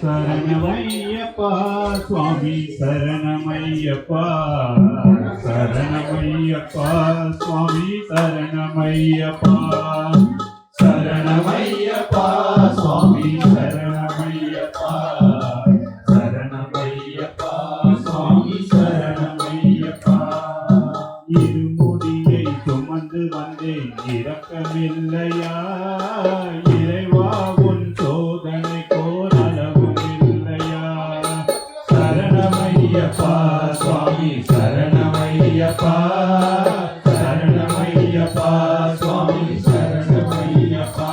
சரணமையப்பா சுவாமி சரணமையப்பா சரணமையப்பா சுவாமி சரணமையப்பா சரணமையப்பா சுவாமி சரணமையப்பா சரணமையப்பா சுவாமி சரணமையப்பா இருமுடியை சுமந்து வந்தேன் இரக்கமில்லையா? இறைவா சரணமையப்பா சரணமையப்பா சுவாமி சரணமையப்பா.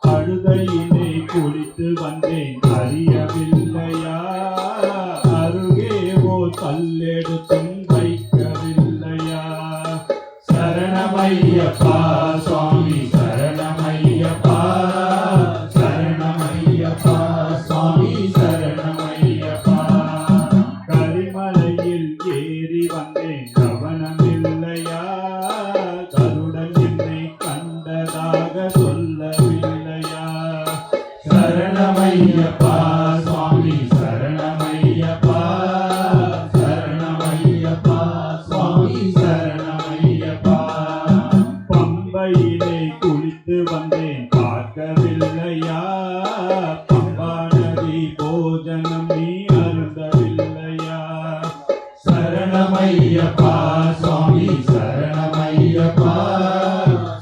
அழுதையிலே குளித்து வந்தேன் அறியவில்லையா? அருகே ஓ கல்லெடுத்தும் வைக்கவில்லையா? சரணமையப்பா சுவாமி ஏறி வந்தேன் கவனமில்லையா? கருடன் என்னை கண்டதாக சொல்லவில்லையா? சரணமையப்பா சுவாமி சரணமையப்பா சரணமையப்பா சுவாமி சரணமையப்பா. பம்பையிலே குளித்து வந்தேன் பார்க்கவில்லையா? சரணமையப்பா சுவாமி சரணமையப்பா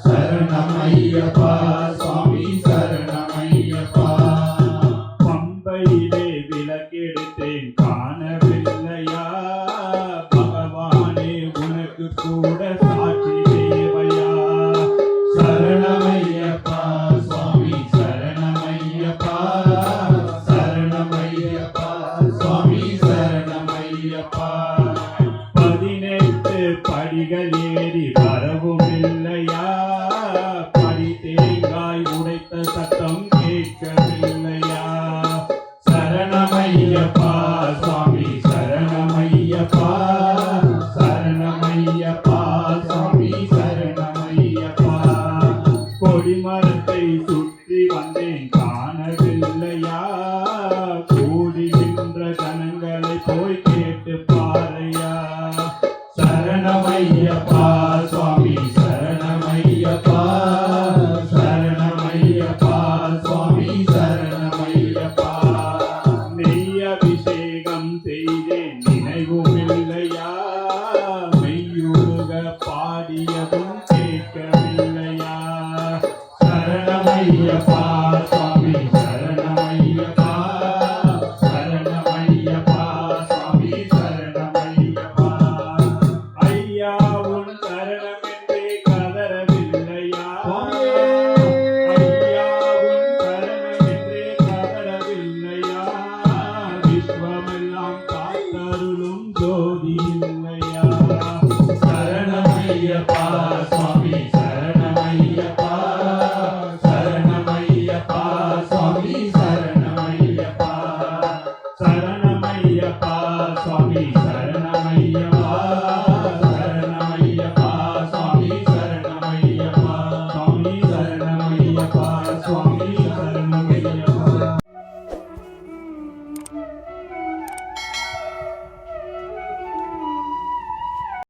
சரணமையப்பா சுவாமி சரணமையப்பா. பம்பையிலே விளக்கெடுத்தேன் காணவில்லையா? பகவானே உனக்கு கூட சாட்சி தேவையா? சரணமையப்பா சுவாமி சரணமையப்பா சரணமையப்பா சுவாமி சரணமையப்பா. கொடிமரத்தை சுற்றி வந்தேன். காணவில்லையா? கூடுகின்ற கணங்களை போய் கேட்டு பாறையா சரணமையப்பா சுவாமி சரணமையப்பா. சரணமையப்பா சுவாமி சரணமையப்பா. நெய் அபிஷேகம் செய்தேன் நினைவும் இல்லையா? மெய்யுருக பாடியதும் கேட்கவில்லை. ஐயப்பா சுவாமி சரணம் ஐயப்பா சரணம் ஐயப்பா சுவாமி சரணம் ஐயப்பா ஐயா உன் சரணம் என்றே கதறவில்லையா ஐயா உன் சரணம் என்றே கதறவில்லையா? விஸ்வமெல்லாம் காத்தருளும் ஜோதி இல்லையா? சரணம் ஐயப்பா சுவாமி